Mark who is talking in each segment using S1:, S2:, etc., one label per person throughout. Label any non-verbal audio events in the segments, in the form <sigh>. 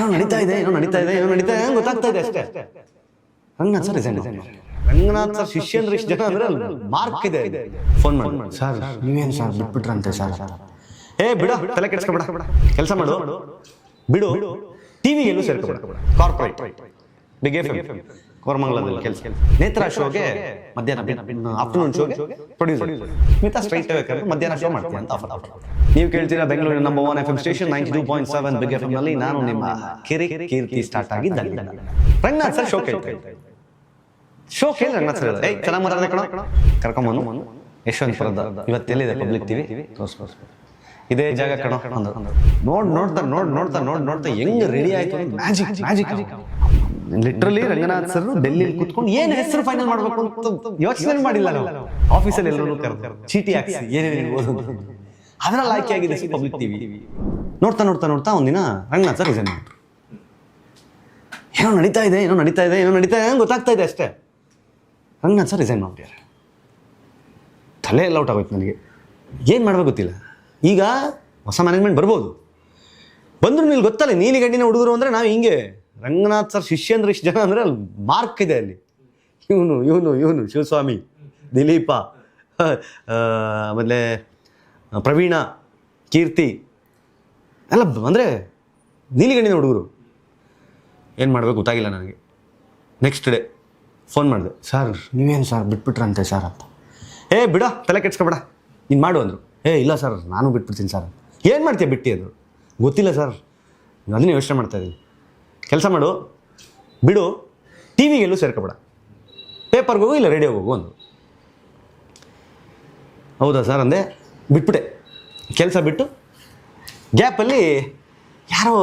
S1: ಏನೋ ನಡೀತಾ ಇದೆ ಏನೋ ನಡೀತಾ ಇದೆ ಏನೋ ನಡೀತಾ ಇದೆ. ಗೊತ್ತಾಗ್ತಾ ಇದೆ ಅಷ್ಟೇ. Ranganath sir resign Ranganath sir ಶಿಷ್ಯ ಅಂದ್ರೆ ಇಷ್ಟು ಜನ ಅಂದ್ರೆ ಮಾರ್ಕ್ ಇದೆ. ಫೋನ್ ಮಾಡಿ. ಸರ್
S2: ನೀವೇನು ಸರ್ ಬಿಟ್ಬಿಟ್ರಂತೆ ಸರ್
S1: ಏ ಬಿಡು. ತಲೆ ಕೆಡಿಸ್ಕೊಬೇಡ. ಕೆಲಸ ಮಾಡು. ಬಿಡು. ಟಿವಿ ಎಲ್ಲೂ ಸೇರ್ಕೊಬೇಡ. ಕಾರ್ಪೊರೇಟ್ ಬಿಗ್ ಎಫ್ ಕೋರಮಂಗಲದಲ್ಲಿ ಕೆಲಸ. ನೇತ್ರ ಶೋಗೆ ಮಧ್ಯಾಹ್ನ ಆಫ್ಟರ್ನೂನ್ ಶೋಗೆ ಪ್ರೊಡ್ಯೂಸರ್ ಸ್ಮಿತಾ ಸ್ಟ್ರೈಟ್ ಬೇಕಾದ್ರೆ ಮಧ್ಯಾಹ್ನ ಶೋ ಮಾಡ್ತೀನಿ ಅಂತ ಆಫರ್ ನೀವು ಕೇಳ್ತೀರಾ ಬೆಂಗಳೂರಿನ number one F M station ninety two point seven Big ಎಫ್ನಲ್ಲಿ ನಾನು ನಿಮ್ಮ ಕಿರಿ ಕೀರ್ತಿ ಸ್ಟಾರ್ಟ್ ಆಗಿದ್ದಲ್ಲಿ ರಂಗನಾಥ್ ಸರ್ ಶೋ ಕೇಳ್ತಾ ಶೋ ಕೇಳಿ ರಂಗನಾಥ್ ಸರ್ ಏಯ್ ಚೆನ್ನಾಗಿ ಮಾತಾಡ್ದೆ ಕಣ. ಕರ್ಕೊಂಬಂದು. ಯಶವಂತಪುರದ. ಇವತ್ತೆಲ್ಲಿದೆ ಪಬ್ಲಿಕ್ ಟಿವಿ ಇದೇ ಜಾಗ ಕಣ ನೋಡ್ ನೋಡ್ತಾ ನೋಡ್ ನೋಡ್ತಾ ನೋಡ್ ನೋಡ್ತಾ ಹೆಂಗ್ ರೆಡಿ ಆಯ್ತು magic magic literally Ranganath sir Delhi ಕುತ್ಕೊಂಡು ಏನ್ ಹೆಸರು ಫೈನಲ್ ಮಾಡ್ಬೇಕು ಅಂತ ಯೋಚನೆ ಮಾಡಿಲ್ಲ ನಾವು. ಆಫೀಸಲ್ಲಿ ಎಲ್ಲರೂ ಕರೆದು ಚೀಟಿ ಹಾಕ್ಸಿ ಏನೇನು ಓದೋದು ಅದ್ರಲ್ಲಿ ಆಯ್ಕೆ ಆಗಿದೆ ಪಬ್ಲಿಕ್ ಟಿವಿ ನೋಡ್ತಾ ನೋಡ್ತಾ ನೋಡ್ತಾ ಒಂದಿನ ರಂಗನಾಥ್ ಸರ್ ರಿಸೈನ್ ಮಾಡ್ತಾರೆ ಏನೋ ನಡೀತಾ ಇದೆ ಏನೋ ನಡೀತಾ ಇದೆ ಏನೋ ನಡೀತಾ ಇದೆ ಅಂತ ಗೊತ್ತಾಗ್ತಾ ಇದೆ ಅಷ್ಟೇ. ರಂಗನಾಥ್ ಸರ್ ರಿಸೈನ್ ಮಾಡ್ಬಿಟ್ಟಾರೆ ತಲೆ ಎಲ್ಲ ಔಟ್ ಆಗೋಯ್ತು ನನಗೆ. ಏನು ಮಾಡ್ಬೇಕು ಗೊತ್ತಿಲ್ಲ. ಈಗ ಹೊಸ ಮ್ಯಾನೇಜ್ಮೆಂಟ್ ಬರ್ಬೋದು. ಬಂದ್ರು ನೀವು ಗೊತ್ತಲ್ಲ ನೀಲಿ ಗಂಡಿನ ಹುಡುಗರು ಅಂದರೆ ನಾವು ಹಿಂಗೆ. ರಂಗನಾಥ್ ಸರ್ ಶಿಷ್ಯ ಅಂದ್ರೆ ಇಷ್ಟು ಜನ ಅಂದರೆ ಅಲ್ಲಿ ಮಾರ್ಕ್ ಇದೆ ಅಲ್ಲಿ. ಇವನು ಇವನು ಇವನು, ಶಿವಸ್ವಾಮಿ, ದಿಲೀಪ ಆಮೇಲೆ ಪ್ರವೀಣ, ಕೀರ್ತಿ, ಎಲ್ಲ ಅಂದರೆ ನೀಲಿಗಣ್ಣಿನ ಹುಡುಗರು. ಏನು ಮಾಡಬೇಕು ಗೊತ್ತಾಗಿಲ್ಲ ನನಗೆ. ನೆಕ್ಸ್ಟ್ ಡೇ ಫೋನ್ ಮಾಡಿದೆ. ಸರ್
S2: ನೀವೇನು ಸರ್ ಬಿಟ್ಬಿಟ್ರಂತೆ ಸರ್ ಅಂತ.
S1: ಏ, ಬಿಡ, ತಲೆ ಕೆಡ್ಸ್ಕೊಬೇಡ. ನೀನು ಮಾಡು ಅಂದರು. ಏ, ಇಲ್ಲ ಸರ್ ನಾನು ಬಿಟ್ಬಿಡ್ತೀನಿ ಸರ್ ಏನು ಮಾಡ್ತೀಯ ಬಿಟ್ಟು ಅಂದರು ಗೊತ್ತಿಲ್ಲ ಸರ್ ಅದನ್ನೇ ಯೋಚನೆ ಮಾಡ್ತಾ ಇದ್ದೀನಿ. ಕೆಲಸ ಮಾಡು. ಬಿಡು. ಟಿ ವಿಗೆಲ್ಲೂ ಸೇರ್ಕೊಬೇಡ. ಪೇಪರ್ಗೆ ಹೋಗು ಇಲ್ಲ ರೇಡಿಯೋಗೆ ಹೋಗು ಅಂದರು ಹೌದಾ ಸರ್ ಅಂದೆ. ಬಿಟ್ಬಿಟ್ಟೆ. ಕೆಲಸ ಬಿಟ್ಟು ಗ್ಯಾಪಲ್ಲಿ ಯಾರೋ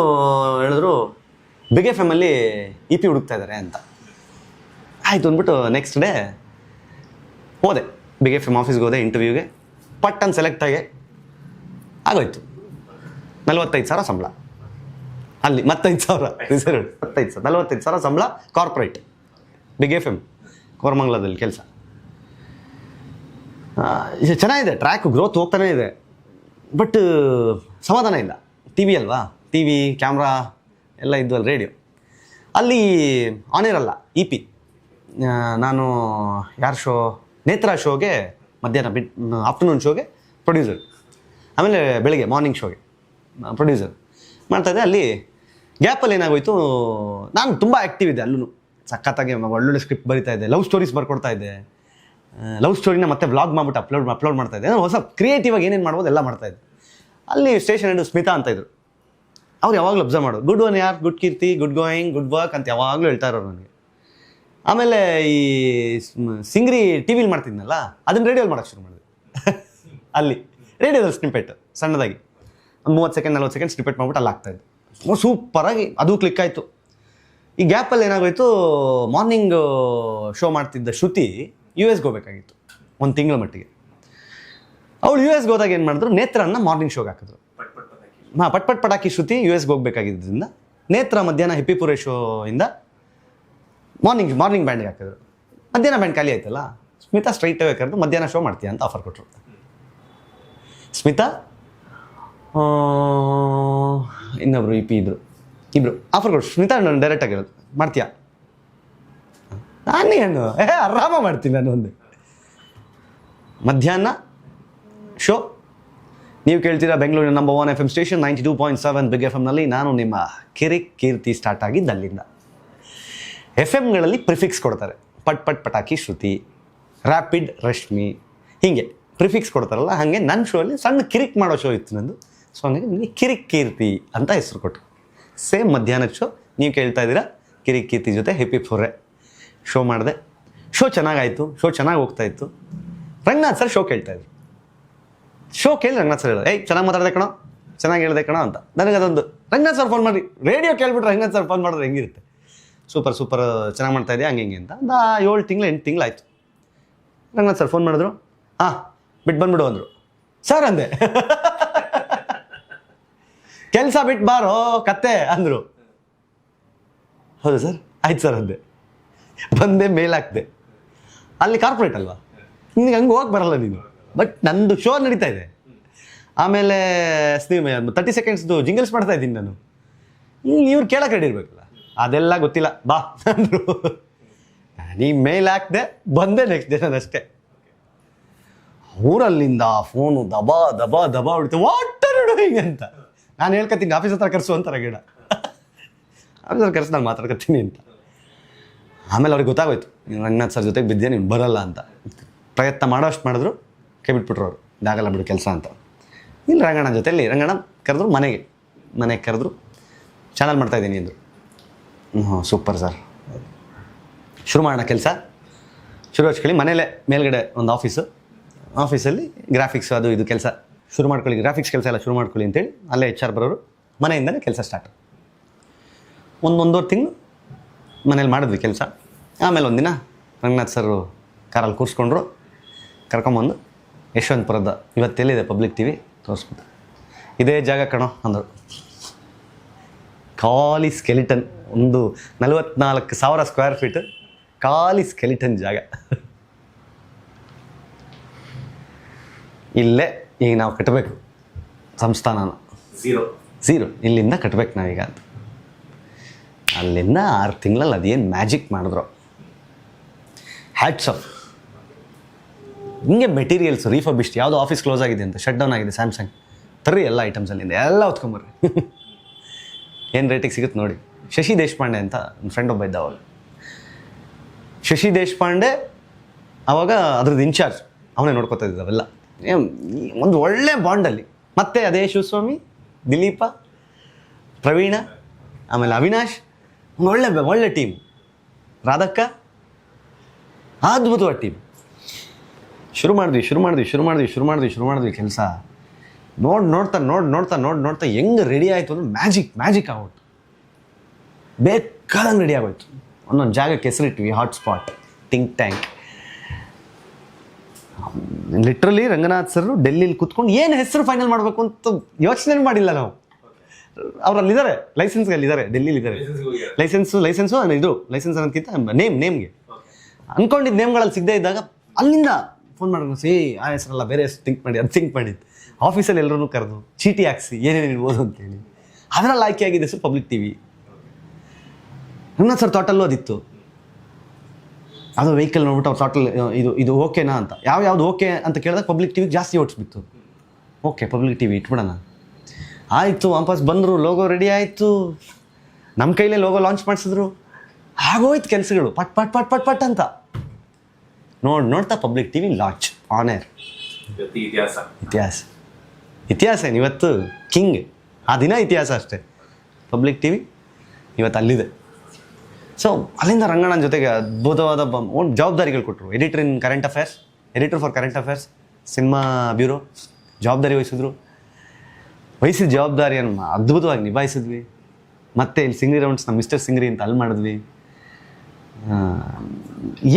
S1: ಹೇಳಿದ್ರು, ಬಿಗ್ ಎಫ್ ಎಮ್ಮಲ್ಲಿ ಇ ಪಿ ಹುಡುಕ್ತಾ ಇದ್ದಾರೆ ಅಂತ. ಆಯಿತು ಅಂದ್ಬಿಟ್ಟು ನೆಕ್ಸ್ಟ್ ಡೇ ಹೋದೆ. ಬಿಗ್ ಎಫ್ ಎಂ ಆಫೀಸ್ಗೆ ಹೋದೆ ಇಂಟರ್ವ್ಯೂಗೆ ಪಟ್ಟನ್ ಸೆಲೆಕ್ಟ್ ಆಗಿ ಆಗೋಯ್ತು. ನಲ್ವತ್ತೈದು ಸಾವಿರ ಸಂಬಳ. ಅಲ್ಲಿ ಮತ್ತೈದು ಸಾವಿರ ರಿಸರ್ವ್ ಮತ್ತೈದು ಸಾವಿರ, ನಲವತ್ತೈದು ಸಾವಿರ ಸಂಬಳ ಕಾರ್ಪೊರೇಟ್ ಬಿಗ್ ಎಫ್ ಎಂ ಕೋರಮಂಗಲದಲ್ಲಿ ಕೆಲಸ. ಚೆನ್ನಾಗಿದೆ ಟ್ರ್ಯಾಕ್ ಗ್ರೋತ್ ಹೋಗ್ತಾನೇ ಇದೆ. ಬಟ್ ಸಮಾಧಾನ ಇಲ್ಲ. ಟಿ ವಿ ಅಲ್ವಾ? ಟಿ ವಿ ಕ್ಯಾಮ್ರಾ ಎಲ್ಲ ಇದ್ವಲ್ಲ ರೇಡಿಯೋ ಅಲ್ಲಿ ಆನ್ ಇರಲ್ಲ ಇ ಪಿ ನಾನು ಯಾರ ಶೋ ನೇತ್ರ ಶೋಗೆ ಮಧ್ಯಾಹ್ನ ಬಿಟ್ ಆಫ್ಟರ್ನೂನ್ ಶೋಗೆ ಪ್ರೊಡ್ಯೂಸರ್ ಆಮೇಲೆ ಬೆಳಗ್ಗೆ ಮಾರ್ನಿಂಗ್ ಶೋಗೆ ಪ್ರೊಡ್ಯೂಸರ್ ಮಾಡ್ತಾಯಿದ್ದೆ ಅಲ್ಲಿ ಗ್ಯಾಪಲ್ಲಿ ಏನಾಗೋಯ್ತು, ನಾನು ತುಂಬ ಆ್ಯಕ್ಟಿವ್ ಇದೆ ಅಲ್ಲೂ ಸಖತ್ತಾಗಿ ಒಳ್ಳೊಳ್ಳೆ ಸ್ಕ್ರಿಪ್ಟ್ ಬರಿತಾ ಇದ್ದೆ ಲವ್ ಸ್ಟೋರೀಸ್ ಬರ್ಕೊಡ್ತಾ ಇದ್ದೆ. ಲವ್ ಸ್ಟೋರಿನ ಮತ್ತೆ ವ್ಲಾಗ್ ಮಾಡ್ಬಿಟ್ಟು ಅಪ್ಲೋಡ್ ಅಪ್ಲೋಡ್ ಮಾಡ್ತಾ ಇದ್ದೆ. ಹೊಸ ಕ್ರಿಯೇಟಿವ್ ಆಗಿ ಏನೇನು ಮಾಡ್ಬೋದು ಎಲ್ಲ ಮಾಡ್ತಾ ಇದ್ದೆ. ಅಲ್ಲಿ ಸ್ಟೇಷನ್ ಹೆಂಡು ಸ್ಮಿತಾ ಅಂತ ಇದ್ರು. ಅವ್ರು ಯಾವಾಗಲೂ ಅಬ್ಸರ್ವ್ ಮಾಡೋದು ಗುಡ್ ಒನ್ ಯಾರ್? Good Keerthi good going good work ಅಂತ ಯಾವಾಗಲೂ ಹೇಳ್ತಾ ಇರೋರು ನನಗೆ. ಆಮೇಲೆ ಈ ಸಿಂಗ್ರಿ ಟಿ ವಿಲಿ ಮಾಡ್ತಿದ್ನಲ್ಲ, ಅದನ್ನ ರೇಡಿಯೋಲಿ ಮಾಡೋಕ್ಕೆ ಶುರು ಮಾಡಿದೆ. <laughs> ಅಲ್ಲಿ. ರೇಡಿಯೋದಲ್ಲಿ ಸ್ನಿಪೆಟ್ ಸಣ್ಣದಾಗಿ. ಒಂದು ಮೂವತ್ತು ಸೆಕೆಂಡ್ ನಲ್ವತ್ತು ಸೆಕೆಂಡ್ ಸ್ನಿಪೆಟ್ ಮಾಡ್ಬಿಟ್ಟು ಅಲ್ಲಿ ಆಗ್ತಾಯಿದ್ದು ಸೂಪರಾಗಿ ಅದು ಕ್ಲಿಕ್ ಆಯಿತು. ಈ ಗ್ಯಾಪಲ್ಲಿ ಏನಾಗೋಯಿತು ಮಾರ್ನಿಂಗ್ ಶೋ ಮಾಡ್ತಿದ್ದ ಶ್ರುತಿ ಯು ಎಸ್ಗೆ ಹೋಗ್ಬೇಕಾಗಿತ್ತು, ಒಂದು ತಿಂಗಳ ಮಟ್ಟಿಗೆ. ಅವಳು ಯು ಎಸ್ಗೆ ಹೋದಾಗ ಏನು ಮಾಡಿದ್ರು ನೇತ್ರನ ಮಾರ್ನಿಂಗ್ ಶೋಗೆ ಹಾಕಿದ್ರು. ಹಾಂ, ಪಟ್ ಪಟ್ ಪಟಾಕಿ ಶ್ರುತಿ ಯು ಎಸ್ಗೆ ಹೋಗ್ಬೇಕಾಗಿದ್ದರಿಂದ ನೇತ್ರ ಮಧ್ಯಾಹ್ನ ಹಿಪ್ಪಿಪುರ ಶೋ ಇಂದ ಮಾರ್ನಿಂಗ್ ಮಾರ್ನಿಂಗ್ ಬ್ಯಾಂಡಿಗೆ ಹಾಕಿದ್ರು. ಮಧ್ಯಾಹ್ನ ಬ್ಯಾಂಡ್ ಖಾಲಿ ಆಯ್ತಲ್ಲ, ಸ್ಮಿತಾ ಸ್ಟ್ರೈಟ್ ಕರೆದು ಮಧ್ಯಾಹ್ನ ಶೋ ಮಾಡ್ತೀಯ ಅಂತ ಆಫರ್ ಕೊಟ್ಟರು ಸ್ಮಿತಾ ಇನ್ನೊಬ್ರು ಇ ಪಿ ಇದ್ರು. ಇಬ್ರು. ಆಫರ್ ಕೊಡು. ಸ್ಮಿತಾ ನಾನು ಡೈರೆಕ್ಟ್ ಆಗಿರೋದು ಮಾಡ್ತೀಯಾ? ನಾನೇನು ಏ, ಆರಾಮ ಮಾಡ್ತೀನಿ ನಾನು ಒಂದು. ಮಧ್ಯಾಹ್ನ ಶೋ. ನೀವು ಕೇಳ್ತೀರಾ ಬೆಂಗಳೂರಿನ number one F M station ninety two point seven Big F ಎಮ್ನಲ್ಲಿ ನಾನು ನಿಮ್ಮ ಕಿರಿಕ್ ಕೀರ್ತಿ ಸ್ಟಾರ್ಟ್ ಆಗಿದ್ದು ಅಲ್ಲಿಂದ. ಎಫ್ ಎಮ್ಗಳಲ್ಲಿ ಪ್ರಿಫಿಕ್ಸ್ ಕೊಡ್ತಾರೆ. ಪಟ್ ಪಟ್, ಪಟಾಕಿ, ಶ್ರುತಿ ರ್ಯಾಪಿಡ್ ರಶ್ಮಿ, ಹೀಗೆ. ಪ್ರಿಫಿಕ್ಸ್ ಕೊಡ್ತಾರಲ್ಲ, ಹಾಗೆ ನನ್ನ ಶೋ ಅಲ್ಲಿ ಸಣ್ಣ ಕಿರಿಕ್ ಮಾಡೋ ಶೋ ಇತ್ತು ನಂದು. ಸೊ ಹಂಗಾಗಿ ನನಗೆ ಕಿರಿಕ್ ಕೀರ್ತಿ ಅಂತ ಹೆಸರು ಕೊಟ್ಟರು ಸೇಮ್ ಮಧ್ಯಾಹ್ನದ ಶೋ ನೀವು ಕೇಳ್ತಾ ಇದ್ದೀರಾ? ಕಿರಿಕ್ ಕೀರ್ತಿ ಜೊತೆ ಹೆಪ್ಪಿ ಫೋರೆ ಶೋ ಮಾಡಿದೆ. ಶೋ ಚೆನ್ನಾಗಾಯಿತು. ಶೋ ಚೆನ್ನಾಗಿ ಹೋಗ್ತಾ ಇತ್ತು. ರಂಗನಾಥ್ ಸರ್ ಶೋ ಕೇಳ್ತಾ ಇದ್ರು. ಶೋ ಕೇಳಿ ರಂಗನಾಥ್ ಸರ್ ಹೇಳಿದೆ ಏಯ್, ಚೆನ್ನಾಗಿ ಮಾತಾಡಿದೆ ಕಣೋ. ಚೆನ್ನಾಗಿ ಹೇಳಿದೆ ಕಣೋ ಅಂತ. ನನಗೆ ಅದೊಂದು ರಂಗನಾಥ್ ಸರ್ ಫೋನ್ ಮಾಡಿ. ರೇಡಿಯೋ ಕೇಳ್ಬಿಟ್ರೆ ರಂಗನಾಥ್ ಸರ್ ಫೋನ್ ಮಾಡಿದ್ರೆ ಹೆಂಗಿರುತ್ತೆ? ಸೂಪರ್ ಸೂಪರ್ ಚೆನ್ನಾಗಿ ಮಾಡ್ತಾ ಇದೆಯಾ? ಹಂಗೆ, ಹಿಂಗೆ ಅಂತ. ಒಂದು ಏಳು ತಿಂಗಳು, ಎಂಟು ತಿಂಗಳಾಯ್ತು ರಂಗನಾಥ್ ಸರ್ ಫೋನ್ ಮಾಡಿದ್ರು. ಹಾಂ ಬಿಟ್ಟು ಬಂದ್ಬಿಡು ಅಂದರು. ಸರ್ ಅಂದೆ. <laughs> ಕೆಲಸ ಬಿಟ್ಟು ಬಾರೋ ಕತ್ತೆ ಅಂದರು. ಹೌದು ಸರ್? ಆಯ್ತು ಸರ್ ಅಂದೆ. ಬಂದೆ ಮೇಲ್ ಅಲ್ಲಿ ಕಾರ್ಪೊರೇಟ್ ಅಲ್ವಾ? ನಿನಗೆ ಹಂಗೆ ಹೋಗಿ ಬರಲ್ಲ ನೀನು. ಬಟ್ ನಂದು ಶೋ ನಡೀತಾ ಇದೆ. ಆಮೇಲೆ ತರ್ಟಿ ಸೆಕೆಂಡ್ಸ್ದು ಜಿಂಗಲ್ಸ್ ಮಾಡ್ತಾ ಇದ್ದೀನಿ ನಾನು. ಇವ್ರು ಕೇಳಕ್ಕೆ ರೆಡಿ ಇರಬೇಕಲ್ಲ? ಅದೆಲ್ಲ ಗೊತ್ತಿಲ್ಲ. ಬಾ ಅಂದರು. ನೀ ಮೇಲ್ ಹಾಕ್ದೆ ಬಂದೆ ನೆಕ್ಸ್ಟ್ ಡೇ ಅಷ್ಟೇ. ಊರಲ್ಲಿಂದ ಫೋನು ದಬಾ ದಬಾ ದಬಾ ಹೊಡಿತು ವಾಟ್ ಆರ್ ಡೂಯಿಂಗ್ ಅಂತ. ನಾನು ಹೇಳ್ಕೊತೀನಿ ಆಫೀಸ್ ಹತ್ರ ಕರೆಸು ಅಂತಾರೆ ಗಿಡ. ಆಫೀಸ್ ಹತ್ರ ಕರೆಸಿ ನಾನು ಮಾತಾಡ್ಕತ್ತೀನಿ ಅಂತ. ಆಮೇಲೆ ಅವ್ರಿಗೆ ಗೊತ್ತಾಗೋಯ್ತು ನೀನು ರಂಗನಾಥ್ ಸರ್ ಜೊತೆಗೆ ಬಿದ್ದೆ ನೀನು ಬರಲ್ಲ ಅಂತ. ಪ್ರಯತ್ನ ಮಾಡೋಷ್ಟು ಮಾಡಿದ್ರು ಕೈ ಬಿಟ್ಬಿಟ್ರು ಅವರು. ಇದಾಗಲ್ಲ ಬಿಡು ಕೆಲಸ ಅಂತ. ಇಲ್ಲಿ ರಂಗಣ್ಣ ಜೊತೆಯಲ್ಲಿ ರಂಗಣ್ಣ ಕರೆದ್ರು ಮನೆಗೆ ಮನೆಗೆ ಕರೆದ್ರು. ಚಾನಲ್ ಮಾಡ್ತಾಯಿದ್ದೀನಿ ಅಂದರು. ಹ್ಞೂ ಸೂಪರ್ ಸರ್. ಶುರು ಮಾಡೋಣ ಕೆಲಸ. ಶುರು ಹಚ್ಕೊಳ್ಳಿ, ಮನೇಲೆ ಮೇಲ್ಗಡೆ ಒಂದು ಆಫೀಸು ಆಫೀಸಲ್ಲಿ ಗ್ರಾಫಿಕ್ಸ್ ಅದು ಇದು ಕೆಲಸ. ಶುರು ಮಾಡ್ಕೊಳ್ಳಿ ಗ್ರಾಫಿಕ್ಸ್ ಕೆಲಸ ಎಲ್ಲ ಶುರು ಮಾಡ್ಕೊಳ್ಳಿ ಅಂತೇಳಿ ಅಲ್ಲೇ ಎಚ್ ಆರ್ ಬರೋರು ಮನೆಯಿಂದಲೇ ಕೆಲಸ ಸ್ಟಾರ್ಟ್ ಒಂದು ಒಂದೂವರೆ ತಿಂಗಳು ಮನೇಲಿ ಮಾಡಿದ್ವಿ ಕೆಲಸ. ಆಮೇಲೆ ಒಂದಿನ ರಂಗನಾಥ್ ಸರ್ ಕಾರಲ್ಲಿ ಕೂರಿಸ್ಕೊಂಡ್ರು. ಕರ್ಕೊಂಬಂದು ಯಶವಂತಪುರದ ಇವತ್ತೆಲ್ಲಿದೆ ಪಬ್ಲಿಕ್ ಟಿ ವಿ ತೋರಿಸ್ಬಿಟ್ಟು. ಇದೇ ಜಾಗ ಕಣೋ ಅಂದರು. ಖಾಲಿ ಸ್ಕೆಲಿಟನ್ ಒಂದು ನಲವತ್ನಾಲ್ಕು ಸಾವಿರ ಸ್ಕ್ವೇರ್ ಫೀಟ್ ಖಾಲಿ ಸ್ಕೆಲಿಟನ್ ಜಾಗ. ಇಲ್ಲೇ ಈಗ ನಾವು ಕಟ್ಟಬೇಕು ಸಂಸ್ಥಾನನ.
S3: ಝೀರೋ
S1: ಝೀರೋ ಇಲ್ಲಿಂದ ಕಟ್ಬೇಕು ನಾವೀಗ ಅಂತ. ಅಲ್ಲಿಂದ ಆರು ತಿಂಗಳಲ್ಲಿ ಅದೇನು ಮ್ಯಾಜಿಕ್ ಮಾಡಿದ್ರು. ಹ್ಯಾಟ್ಸ್ ಆಫ್ ಹಿಂಗೆ ಮೆಟೀರಿಯಲ್ಸ್ ರೀಫರ್ಬಿಸ್ಟ್ ಯಾವುದೋ ಆಫೀಸ್ ಕ್ಲೋಸ್ ಆಗಿದೆ ಅಂತ ಶಟ್ ಡೌನ್ ಆಗಿದೆ ಸ್ಯಾಮ್ಸಂಗ್ ತರ್ರಿ ಎಲ್ಲ ಐಟಮ್ಸ್ ಅಲ್ಲಿಂದ ಎಲ್ಲ ಹೊತ್ಕೊಂಬರ್ರಿ. ಏನು ರೇಟಿಗೆ ಸಿಗುತ್ತೆ ನೋಡಿ. ಶಶಿ ದೇಶಪಾಂಡೆ ಅಂತ ನನ್ನ ಫ್ರೆಂಡ್ ಒಬ್ಬ ಇದ್ದ ಅವಾಗ ಶಶಿ ದೇಶಪಾಂಡೆ ಅವಾಗ ಅದ್ರದ್ದು ಇನ್ಚಾರ್ಜ್ ಅವನೇ ನೋಡ್ಕೋತಾ ಇದ್ದ ಅವೆಲ್ಲ. ಏನ್ ಈ ಒಂದು ಒಳ್ಳೆ ಬಾಂಡಲ್ಲಿ ಮತ್ತೆ ಅದೇ ಶಿವಸ್ವಾಮಿ, ದಿಲೀಪ, ಪ್ರವೀಣ, ಆಮೇಲೆ ಅವಿನಾಶ್, ಒಂದು ಒಳ್ಳೆ ಒಳ್ಳೆ ಟೀಮ್ ರಾಧಕ್ಕ, ಅದ್ಭುತವಾದ ಟೀಮ್ ಶುರು ಮಾಡಿದ್ವಿ ಶುರು ಮಾಡಿದ್ವಿ ಶುರು ಮಾಡಿದ್ವಿ ಶುರು ಮಾಡಿದ್ವಿ ಶುರು ಮಾಡಿದ್ವಿ ಕೆಲಸ. ನೋಡಿ, ನೋಡ್ತಾ ನೋಡಿ ನೋಡ್ತಾ ನೋಡಿ, ನೋಡ್ತಾ ಹೆಂಗೆ ರೆಡಿ ಆಯಿತು ಅಂದ್ರೆ ಮ್ಯಾಜಿಕ್ ಮ್ಯಾಜಿಕ್ ಆಗೋಯ್ತು. ಬೇಕಾದಂಗೆ ರೆಡಿ ಆಗೋಯ್ತು. ಒಂದೊಂದು ಜಾಗಕ್ಕೆ ಹೆಸರಿಟ್ವಿ hotspot think tank literally Ranganath sir ಡೆಲ್ಲಿಲಿ ಕೂತ್ಕೊಂಡು ಏನು ಹೆಸರು ಫೈನಲ್ ಮಾಡಬೇಕು ಅಂತ ಯೋಚನೆ ಮಾಡಿಲ್ಲ ನಾವು. ಅವ್ರು ಅಲ್ಲಿದ್ದಾರೆ ಲೈಸೆನ್ಸ್ಗೆ ಅಲ್ಲಿದ್ದಾರೆ ಡೆಲ್ಲಿಲಿ ಇದ್ದಾರೆ ಲೈಸೆನ್ಸು ಲೈಸೆನ್ಸು ಇದು ಲೈಸೆನ್ಸ್ ಅನ್ನೋದಕ್ಕಿಂತ ನೇಮ್ ನೇಮ್ಗೆ ಅಂದ್ಕೊಂಡಿದ್ದ ನೇಮ್ಗಳಲ್ಲಿ ಸಿಗದೇ ಇದ್ದಾಗ ಅಲ್ಲಿಂದ ಫೋನ್ ಮಾಡೋದು ಸೇ, ಆ ಹೆಸರಲ್ಲ ಬೇರೆ ಹೆಸರು ಥಿಂಕ್ ಮಾಡಿ, ಅದು ಥಿಂಕ್ ಮಾಡಿದ್ದು ಆಫೀಸಲ್ಲಿ ಎಲ್ಲರೂ ಕರೆದು, ಚೀಟಿ ಹಾಕ್ಸಿ, ಏನೇನು ಇರ್ಬೋದು ಅಂತೇಳಿ ಅದರಲ್ಲಿ ಆಯ್ಕೆ ಆಗಿದೆ ಹೆಸರು Public T V Ranganath sir ತೋಟಲ್ಲೂ ಅದಿತ್ತು. ಅದು ವೆಹಿಕಲ್ ನೋಡ್ಬಿಟ್ಟು ಅವ್ರು ಟೋಟಲ್ ಇದು ಇದು ಓಕೆನಾ ಅಂತ. ಯಾವ ಯಾವ್ದು ಓಕೆ ಅಂತ ಕೇಳಿದಾಗ ಪಬ್ಲಿಕ್ ಟಿವಿಗೆ ಜಾಸ್ತಿ ಓಡಿಸ್ಬಿತ್ತು ಓಕೆ ಪಬ್ಲಿಕ್ ಟಿವಿ ಇಟ್ಬಿಡೋಣ. ಆಯಿತು ವಾಪಸ್ ಬಂದರು ಲೋಗೋ ರೆಡಿ ಆಯಿತು. ನಮ್ಮ ಕೈಲೇ ಲೋಗೋ ಲಾಂಚ್ ಮಾಡಿಸಿದ್ರು. ಆಗೋಯ್ತು ಕೆಲಸಗಳು. ಪಟ್ ಪಟ್ ಪಟ್ ಪಟ್ ಪಟ್ ಅಂತ. ನೋಡಿ ನೋಡ್ತಾ Public T V launch on air
S3: ಇತಿಹಾಸ.
S1: ಇತಿಹಾಸ. ಇತಿಹಾಸ ಏನು? ಇವತ್ತು ಕಿಂಗ್ ಆ ದಿನ ಇತಿಹಾಸ ಅಷ್ಟೇ. ಪಬ್ಲಿಕ್ ಟಿ ವಿ ಇವತ್ತು ಅಲ್ಲಿದೆ. ಸೊ ಅಲ್ಲಿಂದ ರಂಗಣ್ಣನ ಜೊತೆಗೆ ಅದ್ಭುತವಾದ ಒಂದು ಜವಾಬ್ದಾರಿಗಳು ಕೊಟ್ಟರು editor in current affairs editor for current affairs cinema bureau ಜವಾಬ್ದಾರಿ ವಹಿಸಿದ್ರು. ವಹಿಸಿದ ಜವಾಬ್ದಾರಿಯನ್ನು ಅದ್ಭುತವಾಗಿ ನಿಭಾಯಿಸಿದ್ವಿ. ಮತ್ತೆ ಇಲ್ಲಿ ಸಿಂಗ್ರಿ ರೌಂಡ್ಸ್ ನಮ್ಮ ಮಿಸ್ಟರ್ ಸಿಂಗ್ರಿ ಅಂತ ಅಲ್ಲಿ ಮಾಡಿದ್ವಿ.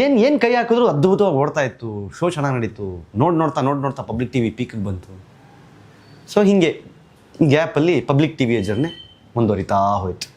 S1: ಏನು ಏನು ಕೈ ಹಾಕಿದ್ರು ಅದ್ಭುತವಾಗಿ ಓಡ್ತಾ ಇತ್ತು. ಶೋ ಚೆನ್ನಾಗಿ ನಡೀತು. ನೋಡಿ ನೋಡ್ತಾ ನೋಡಿ ನೋಡ್ತಾ ಪಬ್ಲಿಕ್ ಟಿ ವಿ ಪೀಕಿಗೆ ಬಂತು. ಸೊ ಹೀಗೆ ಗ್ಯಾಪಲ್ಲಿ ಪಬ್ಲಿಕ್ ಟಿ ವಿಯ ಜರ್ನಿ ಮುಂದುವರಿತಾ ಹೋಯ್ತು.